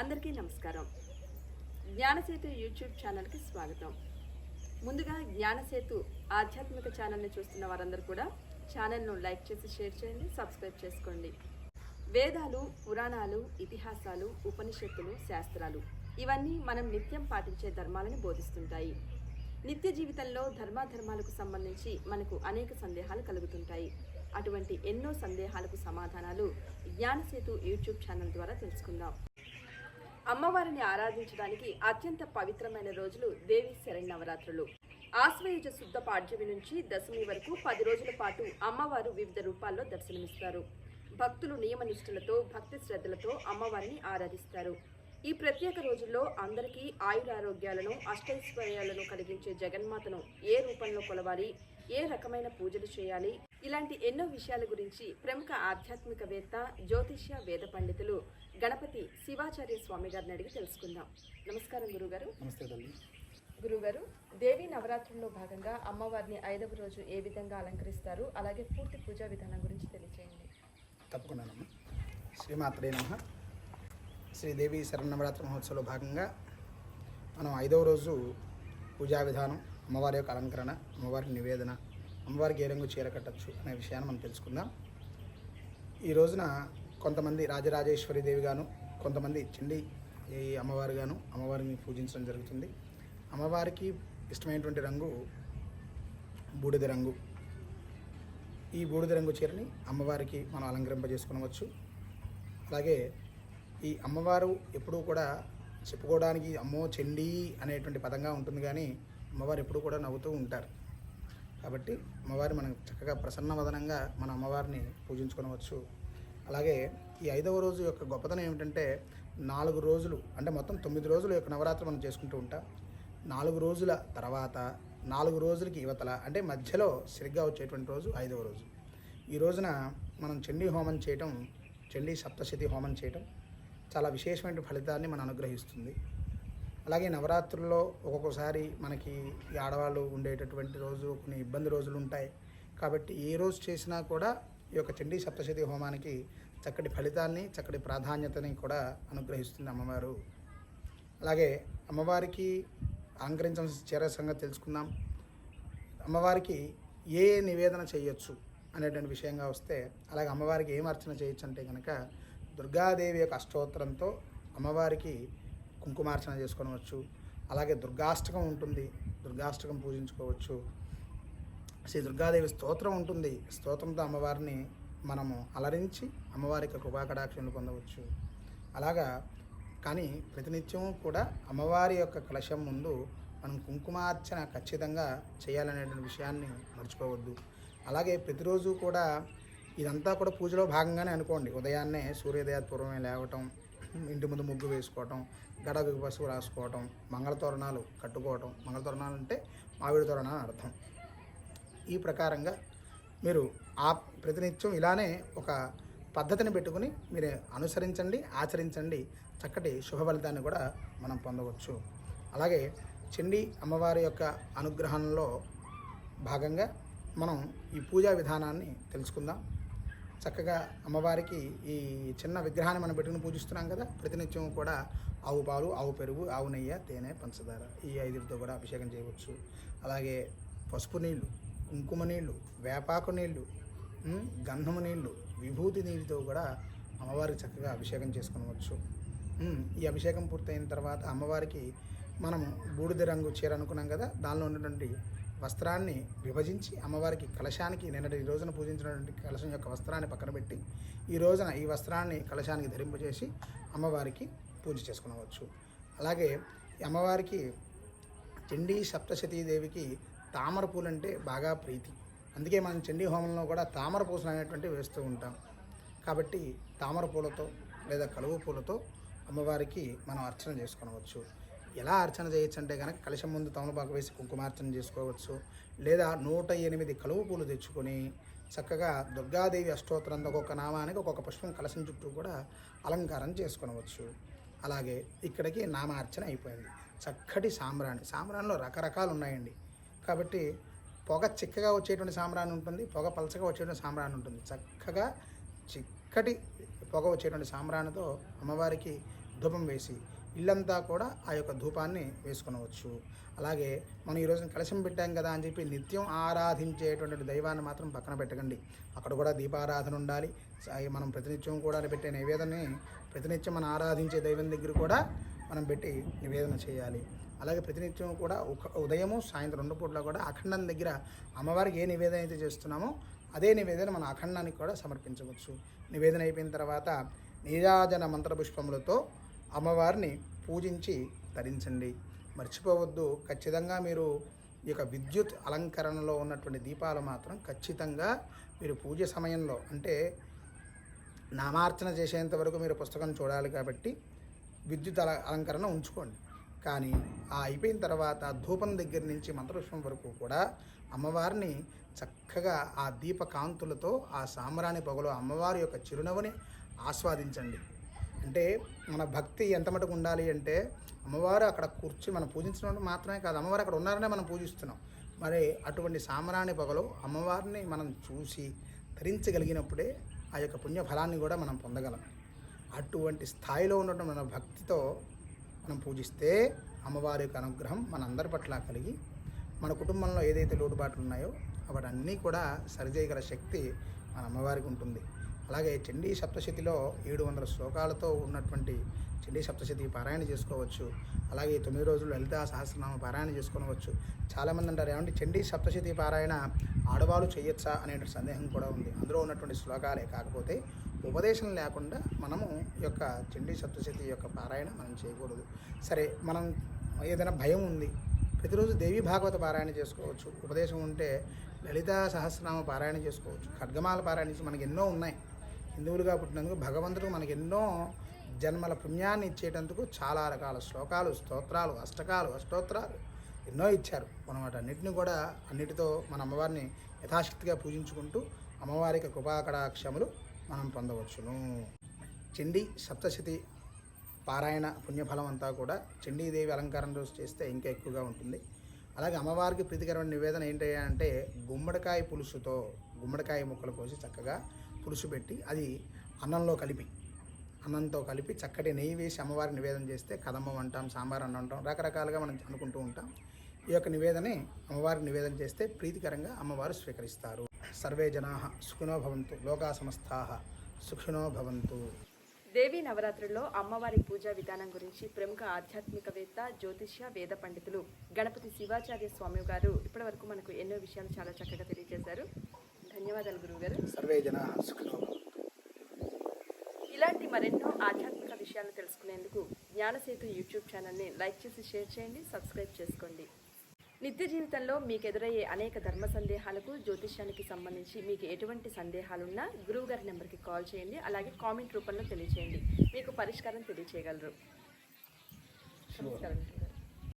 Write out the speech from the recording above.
అందరికీ నమస్కారం. జ్ఞానసేతు యూట్యూబ్ ఛానల్కి స్వాగతం. ముందుగా జ్ఞానసేతు ఆధ్యాత్మిక ఛానల్ని చూస్తున్న వారందరూ కూడా ఛానల్ను లైక్ చేసి షేర్ చేయండి సబ్స్క్రైబ్ చేసుకోండి. వేదాలు పురాణాలు ఇతిహాసాలు ఉపనిషత్తులు శాస్త్రాలు ఇవన్నీ మనం నిత్యం పాటించే ధర్మాలను బోధిస్తుంటాయి. నిత్య జీవితంలో ధర్మాధర్మాలకు సంబంధించి మనకు అనేక సందేహాలు కలుగుతుంటాయి. అటువంటి ఎన్నో సందేహాలకు సమాధానాలు జ్ఞానసేతు యూట్యూబ్ ఛానల్ ద్వారా తెలుసుకుందాం. అమ్మవారిని ఆరాధించడానికి అత్యంత పవిత్రమైన రోజులు దేవి శరణవరాత్రులు ఆశ్వయుజ శుద్ధ పాడ్యమి నుంచి దశమి వరకు పది రోజుల పాటు అమ్మవారు వివిధ రూపాల్లో దర్శనమిస్తారు. భక్తులు నియమనిష్ఠులతో భక్తి శ్రద్ధలతో అమ్మవారిని ఆరాధిస్తారు. ఈ ప్రత్యేక రోజుల్లో అందరికీ ఆయురారోగ్యాలను అష్టైశ్వర్యాలను కలిగించే జగన్మాతను ఏ రూపంలో కొలవాలి ఏ రకమైన పూజలు చేయాలి ఇలాంటి ఎన్నో విషయాల గురించి ప్రముఖ ఆధ్యాత్మికవేత్త జ్యోతిష్య వేద పండితులు గణపతి శివాచార్య స్వామి గారిని అడిగి తెలుసుకుందాం. నమస్కారం గురుగారు నమస్తే తల్లి. గురుగారు దేవి నవరాత్రుల్లో భాగంగా అమ్మవారిని ఐదవ రోజు ఏ విధంగా అలంకరిస్తారు? అలాగే పూర్తి పూజా విధానం గురించి తెలియచేయండి. తప్పకుండానమ్మా శ్రీమాత్రే నమ. శ్రీదేవి శరణవరాత్రి మహోత్సవంలో భాగంగా మనం ఐదవ రోజు పూజా విధానం అమ్మవారి యొక్క అలంకరణ అమ్మవారి నివేదన అమ్మవారికి ఏ రంగు చీర కట్టచ్చు అనే విషయాన్ని మనం తెలుసుకుందాం. ఈ రోజున కొంతమంది రాజరాజేశ్వరి దేవి గాను కొంతమంది చండి ఈ అమ్మవారు గాను అమ్మవారిని పూజించడం జరుగుతుంది. అమ్మవారికి ఇష్టమైనటువంటి రంగు బూడిద రంగు. ఈ బూడిద రంగు చీరని అమ్మవారికి మనం అలంకరింపజేసుకునవచ్చు. అలాగే ఈ అమ్మవారు ఎప్పుడూ కూడా చెప్పుకోవడానికి అమ్మో చెండి అనేటువంటి పదంగా ఉంటుంది కానీ అమ్మవారు ఎప్పుడూ కూడా నవ్వుతూ ఉంటారు. కాబట్టి అమ్మవారి మనం చక్కగా ప్రసన్నవదనంగా మన అమ్మవారిని పూజించుకోవచ్చు అలాగే ఈ ఐదవ రోజు యొక్క గొప్పతనం ఏమిటంటే నాలుగు రోజులు అంటే మొత్తం తొమ్మిది రోజులు యొక్క నవరాత్రి మనం చేసుకుంటూ ఉంటాం. నాలుగు రోజుల తర్వాత నాలుగు రోజులకి యువతల అంటే మధ్యలో సరిగ్గా వచ్చేటువంటి రోజు ఐదవ రోజు. ఈ రోజున మనం చండీ హోమం చేయటం చండీ సప్తశతి హోమం చేయటం చాలా విశేషమైన ఫలితాన్ని మనం అనుగ్రహిస్తుంది. అలాగే నవరాత్రుల్లో ఒక్కొక్కసారి మనకి ఈ ఆడవాళ్ళు ఉండేటటువంటి రోజు కొన్ని ఇబ్బంది రోజులు ఉంటాయి. కాబట్టి ఏ రోజు చేసినా కూడా ఈ యొక్క చండీ సప్తశతి హోమానికి చక్కటి ఫలితాన్ని చక్కటి ప్రాధాన్యతని కూడా అనుగ్రహిస్తుంది అమ్మవారు. అలాగే అమ్మవారికి అలంకరించాల్సిన చీర సంగతి తెలుసుకుందాం. అమ్మవారికి ఏ ఏ నివేదన చేయొచ్చు అనేటువంటి విషయంగా వస్తే అలాగే అమ్మవారికి ఏం అర్చన చేయొచ్చు అంటే కనుక దుర్గాదేవి యొక్క అష్టోత్తరంతో అమ్మవారికి కుంకుమార్చన చేసుకోవచ్చు. అలాగే దుర్గాష్టకం ఉంటుంది. దుర్గాష్టకం పూజించుకోవచ్చు. శ్రీ దుర్గాదేవి స్తోత్రం ఉంటుంది. స్తోత్రంతో అమ్మవారిని మనము అలరించి అమ్మవారి యొక్క పొందవచ్చు. అలాగా కానీ ప్రతినిత్యం కూడా అమ్మవారి యొక్క కలశం ముందు మనం కుంకుమార్చన ఖచ్చితంగా చేయాలనేటువంటి విషయాన్ని మర్చిపోవద్దు. అలాగే ప్రతిరోజు కూడా ఇదంతా కూడా పూజలో భాగంగానే అనుకోండి. ఉదయాన్నే సూర్యోదయ పూర్వమే లేవటం ఇంటి ముందు ముగ్గు వేసుకోవటం గడకు పసుపు రాసుకోవటం మంగళతోరణాలు కట్టుకోవటం. మంగళతోరణాలు అంటే మామిడి తోరణ అని అర్థం. ఈ ప్రకారంగా మీరు ఆ ప్రతినిత్యం ఇలానే ఒక పద్ధతిని పెట్టుకుని మీరు అనుసరించండి ఆచరించండి. చక్కటి శుభ ఫలితాన్ని కూడా మనం పొందవచ్చు. అలాగే చండీ అమ్మవారి యొక్క అనుగ్రహంలో భాగంగా మనం ఈ పూజా విధానాన్ని తెలుసుకుందాం. చక్కగా అమ్మవారికి ఈ చిన్న విగ్రహాన్ని మనం పెట్టుకుని పూజిస్తున్నాం కదా ప్రతినిత్యం కూడా ఆవు పాలు ఆవు పెరుగు ఆవు నెయ్యి తేనె పంచదార ఈ ఐదుతో కూడా అభిషేకం చేయవచ్చు. అలాగే పసుపు నీళ్ళు కుంకుమ నీళ్ళు వేపాకు నీళ్ళు గంధము నీళ్ళు విభూతి నీళ్ళతో కూడా అమ్మవారికి చక్కగా అభిషేకం చేసుకునవచ్చు. ఈ అభిషేకం పూర్తయిన తర్వాత అమ్మవారికి మనం బూడిద రంగు చీర అనుకున్నాం కదా దానిలో ఉన్నటువంటి వస్త్రాన్ని విభజించి అమ్మవారికి కలశానికి నిన్నటి ఈ రోజున పూజించినటువంటి కలశం యొక్క వస్త్రాన్ని పక్కన పెట్టి ఈ రోజున ఈ వస్త్రాన్ని కలశానికి ధరింపజేసి అమ్మవారికి పూజ చేసుకునవచ్చు. అలాగే ఈ అమ్మవారికి చండీ సప్తశతీ దేవికి తామర పూలు అంటే బాగా ప్రీతి. అందుకే మనం చండీ హోమంలో కూడా తామర పూసలు అనేటువంటివి వేస్తూ ఉంటాం. కాబట్టి తామర పూలతో లేదా కలువ పూలతో అమ్మవారికి మనం అర్చన చేసుకొనవచ్చు. ఎలా అర్చన చేయొచ్చు అంటే కనుక కలశం ముందు తమలపాకు వేసి కుంకుమార్చన చేసుకోవచ్చు. లేదా నూట ఎనిమిది కలువ పూలు తెచ్చుకొని చక్కగా దుర్గాదేవి అష్టోత్తరంతో ఒక్కొక్క నామానికి ఒక్కొక్క పుష్పం కలశం చుట్టూ కూడా అలంకారం చేసుకొనవచ్చు. అలాగే ఇక్కడికి నామార్చన అయిపోయింది. చక్కటి సాంబ్రాణి. సాంబ్రాణిలో రకరకాలు ఉన్నాయండి. కాబట్టి పొగ చిక్కగా వచ్చేటువంటి సాంబ్రాణి ఉంటుంది పొగ పలచగా వచ్చేటువంటి సాంబ్రాణి ఉంటుంది. చక్కగా చిక్కటి పొగ వచ్చేటువంటి సాంబ్రాణితో అమ్మవారికి ధూపం వేసి ఇల్లంతా కూడా ఆ యొక్క ధూపాన్ని వేసుకొనవచ్చు. అలాగే మనం ఈరోజు కలశం పెట్టాం కదా అని చెప్పి నిత్యం ఆరాధించేటువంటి దైవాన్ని మాత్రం పక్కన పెట్టకండి. అక్కడ కూడా దీపారాధన ఉండాలి. మనం ప్రతినిత్యం కూడా పెట్టే నివేదనని ప్రతినిత్యం మనం ఆరాధించే దైవం దగ్గర కూడా మనం పెట్టి నివేదన చేయాలి. అలాగే ప్రతినిత్యం కూడా ఒక ఉదయము సాయంత్రం రెండు పూట్ల కూడా అఖండం దగ్గర అమ్మవారికి ఏ నివేదన అయితే చేస్తున్నామో అదే నివేదన మన అఖండానికి కూడా సమర్పించవచ్చు. నివేదన అయిపోయిన తర్వాత నీరాజన మంత్రపుష్పములతో అమ్మవారిని పూజించి ధరించండి. మర్చిపోవద్దు. ఖచ్చితంగా మీరు ఈ యొక్క విద్యుత్ అలంకరణలో ఉన్నటువంటి దీపాలు మాత్రం ఖచ్చితంగా మీరు పూజ సమయంలో అంటే నామార్చన చేసేంత వరకు మీరు పుస్తకం చూడాలి కాబట్టి విద్యుత్ అల అలంకరణ ఉంచుకోండి. కానీ ఆ అయిపోయిన తర్వాత ధూపం దగ్గర నుంచి మంత్రపుష్పం వరకు కూడా అమ్మవారిని చక్కగా ఆ దీపకాంతులతో ఆ సాంబ్రాణి పొగలో అమ్మవారి యొక్క చిరునవ్వుని ఆస్వాదించండి. అంటే మన భక్తి ఎంత మటుకు ఉండాలి అంటే అమ్మవారు అక్కడ కూర్చుని మనం పూజించడం మాత్రమే కాదు అమ్మవారు అక్కడ ఉన్నారనే మనం పూజిస్తున్నాం. మరి అటువంటి సామరాణి పొగలో అమ్మవారిని మనం చూసి ధరించగలిగినప్పుడే ఆ యొక్క పుణ్య ఫలాన్ని కూడా మనం పొందగలం. అటువంటి స్థాయిలో ఉండటం మన భక్తితో మనం పూజిస్తే అమ్మవారి యొక్క అనుగ్రహం మనందరి పట్ల కలిగి మన కుటుంబంలో ఏదైతే లోటుపాట్లు ఉన్నాయో అవన్నీ కూడా సరిచేయగల శక్తి మన అమ్మవారికి ఉంటుంది. అలాగే చండీ సప్తశతిలో ఏడు వందల శ్లోకాలతో ఉన్నటువంటి చండీ సప్తశతి పారాయణ చేసుకోవచ్చు. అలాగే తొమ్మిది రోజులు లలిత సహస్రనామ పారాయణ చేసుకోవచ్చు. చాలామంది అంటారు ఏమంటే చండీ సప్తశతి పారాయణ ఆడవాళ్ళు చేయొచ్చా అనే సందేహం కూడా ఉంది. అందులో ఉన్నటువంటి శ్లోకాలే కాకపోతే ఉపదేశం లేకుండా మనము యొక్క చండీ సప్తశతి యొక్క పారాయణ మనం చేయకూడదు. సరే మనం ఏదైనా భయం ఉంది ప్రతిరోజు దేవి భాగవత పారాయణ చేసుకోవచ్చు. ఉపదేశం ఉంటే లలితా సహస్రనామ పారాయణ చేసుకోవచ్చు. ఖడ్గమాల పారాయణ చేసి మనకి ఎన్నో ఉన్నాయి. హిందువులుగా పుట్టినందుకు భగవంతుడు మనకి ఎన్నో జన్మల పుణ్యాన్ని ఇచ్చేటందుకు చాలా రకాల శ్లోకాలు స్తోత్రాలు అష్టకాలు అష్టోత్తరాలు ఎన్నో ఇచ్చారు. మనం వాటన్నిటిని కూడా అన్నిటితో మన అమ్మవారిని యథాశక్తిగా పూజించుకుంటూ అమ్మవారికి కృపాకటాక్షములు మనం పొందవచ్చును. చండీ సప్తశతి పారాయణ పుణ్యఫలం అంతా కూడా చండీదేవి అలంకారం రోజు చేస్తే ఇంకా ఎక్కువగా ఉంటుంది. అలాగే అమ్మవారికి ప్రీతికరమైన నివేదన ఏంటి అంటే గుమ్మడికాయ పులుసుతో గుమ్మడికాయ ముక్కలు కోసి చక్కగా పులుసు పెట్టి అది అన్నంలో కలిపి అన్నంతో కలిపి చక్కటి నెయ్యి వేసి అమ్మవారి నివేదన చేస్తే కదమ్మం అంటాం సాంబార్ అన్నం అంటాం రకరకాలుగా మనం అనుకుంటూ ఉంటాం. ఈ యొక్క నివేదనే అమ్మవారికి నివేదన చేస్తే ప్రీతికరంగా అమ్మవారు స్వీకరిస్తారు. సర్వే జనా సుఖినో భవంతు లోకా సమస్తా సుఖినో భవంతు. దేవీ నవరాత్రుల్లో అమ్మవారి పూజా విధానం గురించి ప్రముఖ ఆధ్యాత్మికవేత్త జ్యోతిష్య వేద పండితులు గణపతి శివాచార్య స్వామి గారు ఇప్పటివరకు మనకు ఎన్నో విషయాలు చాలా చక్కగా తెలియజేశారు. ధన్యవాదాలు గురువు గారు సర్వే జనా సుఖినో భవంతు. ఇలాంటి మరెన్నో ఆధ్యాత్మిక విషయాలు తెలుసుకునేందుకు జ్ఞానసేతు యూట్యూబ్ ఛానల్ని లైక్ చేసి షేర్ చేయండి సబ్స్క్రైబ్ చేసుకోండి. నిత్య జీవితంలో మీకు ఎదురయ్యే అనేక ధర్మ సందేహాలకు జ్యోతిష్యానికి సంబంధించి మీకు ఎటువంటి సందేహాలున్నా గురువు గారి నెంబర్కి కాల్ చేయండి అలాగే కామెంట్ రూపంలో తెలియచేయండి. మీకు పరిష్కారం తెలియచేయగలరు. నమస్కారం.